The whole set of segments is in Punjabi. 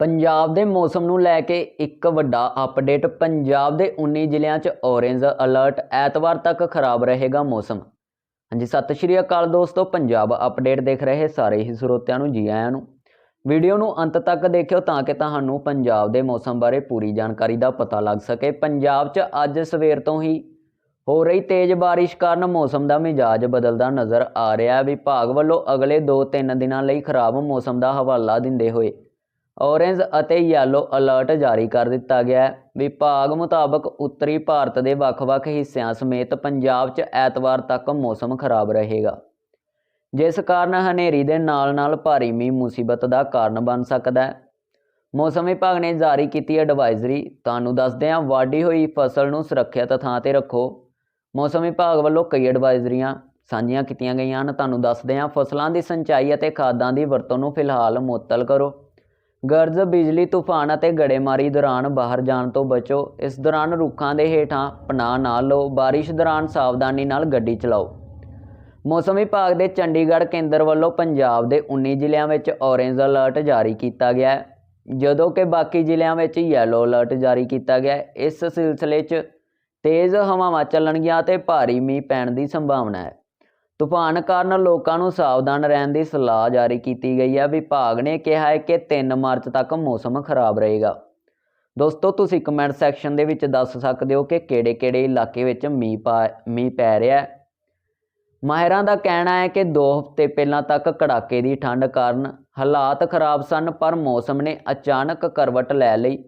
ਪੰਜਾਬ ਦੇ ਮੌਸਮ ਨੂੰ ਲੈ ਕੇ ਇੱਕ ਵੱਡਾ ਅਪਡੇਟ ਪੰਜਾਬ ਦੇ 19 ਜ਼ਿਲ੍ਹਿਆਂ 'ਚ ਔਰੇਂਜ ਅਲਰਟ ਐਤਵਾਰ ਤੱਕ ਖਰਾਬ ਰਹੇਗਾ ਮੌਸਮ। ਹਾਂਜੀ, ਸਤਿ ਸ਼੍ਰੀ ਅਕਾਲ ਦੋਸਤੋ, ਪੰਜਾਬ ਅਪਡੇਟ ਦੇਖ ਰਹੇ ਸਾਰੇ ਹੀ ਸਰੋਤਿਆਂ ਨੂੰ, ਜੀ ਆਇਆਂ ਨੂੰ। ਵੀਡੀਓ ਨੂੰ ਅੰਤ ਤੱਕ ਦੇਖਿਓ ਤਾਂ ਕਿ ਤੁਹਾਨੂੰ ਪੰਜਾਬ ਦੇ ਮੌਸਮ ਬਾਰੇ ਪੂਰੀ ਜਾਣਕਾਰੀ ਦਾ ਪਤਾ ਲੱਗ ਸਕੇ। ਪੰਜਾਬ 'ਚ ਅੱਜ ਸਵੇਰ ਤੋਂ ਹੀ ਹੋ ਰਹੀ ਤੇਜ਼ ਬਾਰਿਸ਼ ਕਾਰਨ ਮੌਸਮ ਦਾ ਮਿਜਾਜ ਬਦਲਦਾ ਨਜ਼ਰ ਆ ਰਿਹਾ। ਵਿਭਾਗ ਵੱਲੋਂ ਅਗਲੇ 2-3 ਦਿਨਾਂ ਲਈ ਖਰਾਬ ਮੌਸਮ ਦਾ ਹਵਾਲਾ ਦਿੰਦੇ ਹੋਏ ਔਰੇਂਜ ਅਤੇ ਯੈਲੋ ਅਲਰਟ ਜਾਰੀ ਕਰ ਦਿੱਤਾ ਗਿਆ ਹੈ। ਵਿਭਾਗ ਮੁਤਾਬਕ ਉੱਤਰੀ ਭਾਰਤ ਦੇ ਵੱਖ-ਵੱਖ ਹਿੱਸਿਆਂ ਸਮੇਤ ਪੰਜਾਬ 'ਚ ਐਤਵਾਰ ਤੱਕ ਮੌਸਮ ਖਰਾਬ ਰਹੇਗਾ। ਜਿਸ ਕਾਰਨ ਹਨੇਰੀ ਦੇ ਨਾਲ-ਨਾਲ ਭਾਰੀ ਮੀਂਹ ਮੁਸੀਬਤ ਦਾ ਕਾਰਨ ਬਣ ਸਕਦਾ ਹੈ। ਮੌਸਮ ਵਿਭਾਗ ਨੇ ਜਾਰੀ ਕੀਤੀ ਐਡਵਾਈਜ਼ਰੀ ਤੁਹਾਨੂੰ ਦੱਸਦੇ ਹਾਂ, ਵਾਢੀ ਹੋਈ ਫਸਲ ਨੂੰ ਸੁਰੱਖਿਅਤ ਥਾਂ ਤੇ ਰੱਖੋ। ਮੌਸਮ ਵਿਭਾਗ ਵੱਲੋਂ ਕਈ ਐਡਵਾਈਜ਼ਰੀਆਂ ਸਾਂਝੀਆਂ ਕੀਤੀਆਂ ਗਈਆਂ ਹਨ। ਤੁਹਾਨੂੰ ਦੱਸਦੇ ਹਾਂ, ਫਸਲਾਂ ਦੀ ਸਿੰਚਾਈ ਅਤੇ ਖਾਦਾਂ ਦੀ ਵਰਤੋਂ ਨੂੰ ਫਿਲਹਾਲ ਮੁਅੱਤਲ ਕਰੋ। ਗਰਜ, ਬਿਜਲੀ, ਤੂਫਾਨ ਅਤੇ ਗੜੇਮਾਰੀ ਦੌਰਾਨ ਬਾਹਰ ਜਾਣ ਤੋਂ ਬਚੋ। ਇਸ ਦੌਰਾਨ ਰੁੱਖਾਂ ਦੇ ਹੇਠਾਂ ਪਨਾਹ ਨਾ ਲਓ। ਬਾਰਿਸ਼ ਦੌਰਾਨ ਸਾਵਧਾਨੀ ਨਾਲ ਗੱਡੀ ਚਲਾਓ। ਮੌਸਮ ਵਿਭਾਗ ਦੇ ਚੰਡੀਗੜ੍ਹ ਕੇਂਦਰ ਵੱਲੋਂ ਪੰਜਾਬ ਦੇ 19 ਜ਼ਿਲ੍ਹਿਆਂ ਵਿੱਚ ਔਰੇਂਜ ਅਲਰਟ ਜਾਰੀ ਕੀਤਾ ਗਿਆ ਹੈ। ਜਦੋਂ ਕਿ ਬਾਕੀ ਜ਼ਿਲ੍ਹਿਆਂ ਵਿੱਚ ਯੈਲੋ ਅਲਰਟ ਜਾਰੀ ਕੀਤਾ ਗਿਆ ਹੈ। ਇਸ ਸਿਲਸਿਲੇ 'ਚ ਤੇਜ਼ ਹਵਾਵਾਂ ਚੱਲਣਗੀਆਂ ਤੇ ਭਾਰੀ ਮੀਂਹ ਪੈਣ ਦੀ ਸੰਭਾਵਨਾ ਹੈ। ਤੂਫਾਨ ਕਾਰਨ ਲੋਕਾਂ ਨੂੰ ਸਾਵਧਾਨ ਰਹਿਣ ਦੀ ਸਲਾਹ ਜਾਰੀ ਕੀਤੀ ਗਈ ਹੈ। ਵਿਭਾਗ ਨੇ ਕਿਹਾ ਹੈ ਕਿ 3 ਮਾਰਚ ਤੱਕ ਮੌਸਮ ਖਰਾਬ ਰਹੇਗਾ। ਦੋਸਤੋ, ਤੁਸੀਂ ਕਮੈਂਟ ਸੈਕਸ਼ਨ ਦੇ ਵਿੱਚ ਦੱਸ ਸਕਦੇ ਹੋ ਕਿ ਕਿਹੜੇ-ਕਿਹੜੇ ਇਲਾਕੇ ਵਿੱਚ ਮੀਂਹ ਪਾ, ਮੀਂਹ ਪੈ ਰਿਹਾ ਹੈ। ਮਾਹਿਰਾਂ ਦਾ ਕਹਿਣਾ ਹੈ ਕਿ 2 ਹਫ਼ਤੇ ਪਹਿਲਾਂ ਤੱਕ ਕੜਾਕੇ ਦੀ ਠੰਡ ਕਾਰਨ ਹਾਲਾਤ ਖਰਾਬ ਸਨ, ਪਰ ਮੌਸਮ ਨੇ ਅਚਾਨਕ ਕਰਵਟ ਲੈ ਲਈ।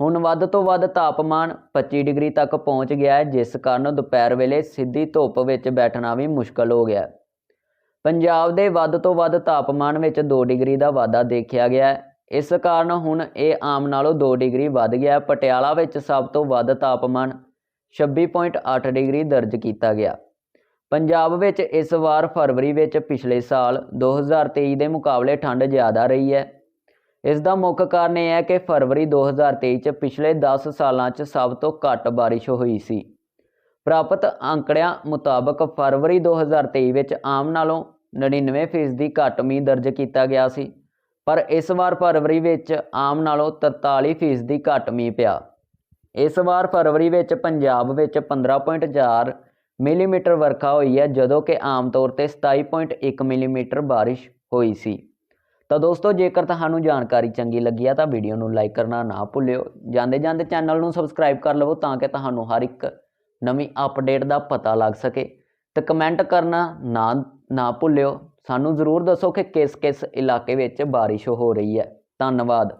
ਹੁਣ ਵੱਧ ਤੋਂ ਵੱਧ ਤਾਪਮਾਨ 25 ਡਿਗਰੀ ਤੱਕ ਪਹੁੰਚ ਗਿਆ ਹੈ, ਜਿਸ ਕਾਰਨ ਦੁਪਹਿਰ ਵੇਲੇ ਸਿੱਧੀ ਧੁੱਪ ਵਿੱਚ ਬੈਠਣਾ ਵੀ ਮੁਸ਼ਕਲ ਹੋ ਗਿਆ ਪੰਜਾਬ ਦੇ ਵੱਧ ਤੋਂ ਵੱਧ ਤਾਪਮਾਨ ਵਿੱਚ 2 ਡਿਗਰੀ ਦਾ ਵਾਧਾ ਦੇਖਿਆ ਗਿਆ ਹੈ। ਇਸ ਕਾਰਨ ਹੁਣ ਇਹ ਆਮ ਨਾਲੋਂ 2 ਡਿਗਰੀ ਵੱਧ ਗਿਆ ਪਟਿਆਲਾ ਵਿੱਚ ਸਭ ਤੋਂ ਵੱਧ ਤਾਪਮਾਨ 26.8 ਡਿਗਰੀ ਦਰਜ ਕੀਤਾ ਗਿਆ। ਪੰਜਾਬ ਵਿੱਚ ਇਸ ਵਾਰ ਫਰਵਰੀ ਵਿੱਚ ਪਿਛਲੇ ਸਾਲ 2023 ਦੇ ਮੁਕਾਬਲੇ ਠੰਡ ਜ਼ਿਆਦਾ ਰਹੀ ਹੈ। ਇਸ ਦਾ ਮੁੱਖ ਕਾਰਨ ਇਹ ਹੈ ਕਿ ਫਰਵਰੀ 2023 ਚ ਪਿਛਲੇ 10 ਸਾਲਾਂ ਚ ਸਭ ਤੋਂ ਘੱਟ ਬਾਰਿਸ਼ ਹੋਈ ਸੀ। ਪ੍ਰਾਪਤ ਅੰਕੜਿਆਂ ਮੁਤਾਬਕ ਫਰਵਰੀ 2023 ਵਿੱਚ ਆਮ ਨਾਲੋਂ 99% ਘੱਟ ਮੀਂਹ ਦਰਜ ਕੀਤਾ ਗਿਆ ਸੀ, ਪਰ ਇਸ ਵਾਰ ਫਰਵਰੀ ਵਿੱਚ ਆਮ ਨਾਲੋਂ 43% ਘੱਟ ਮੀਂਹ ਪਿਆ। ਇਸ ਵਾਰ ਫਰਵਰੀ ਵਿੱਚ ਪੰਜਾਬ ਵਿੱਚ 15.4 ਮਿਲੀਮੀਟਰ ਵਰਖਾ ਹੋਈ ਹੈ, ਜਦੋਂ ਕਿ ਆਮ ਤੌਰ ਤੇ 27.1 ਮਿਲੀਮੀਟਰ ਬਾਰਿਸ਼ ਹੋਈ ਸੀ। ਤਾਂ ਦੋਸਤੋ, ਜੇਕਰ ਤੁਹਾਨੂੰ ਜਾਣਕਾਰੀ ਚੰਗੀ ਲੱਗੀ ਆ ਤਾਂ ਵੀਡੀਓ ਨੂੰ ਲਾਈਕ ਕਰਨਾ ਨਾ ਭੁੱਲਿਓ। ਜਾਂਦੇ ਜਾਂਦੇ ਚੈਨਲ ਨੂੰ ਸਬਸਕ੍ਰਾਈਬ ਕਰ ਲਵੋ ਤਾਂ ਕਿ ਤੁਹਾਨੂੰ ਹਰ ਇੱਕ ਨਵੀਂ ਅਪਡੇਟ ਦਾ ਪਤਾ ਲੱਗ ਸਕੇ। ਤੇ ਕਮੈਂਟ ਕਰਨਾ ਨਾ ਨਾ ਭੁੱਲਿਓ। ਸਾਨੂੰ ਜ਼ਰੂਰ ਦੱਸੋ ਕਿ ਕਿਸ ਕਿਸ ਇਲਾਕੇ ਵਿੱਚ ਬਾਰਿਸ਼ ਹੋ ਰਹੀ ਹੈ। ਧੰਨਵਾਦ।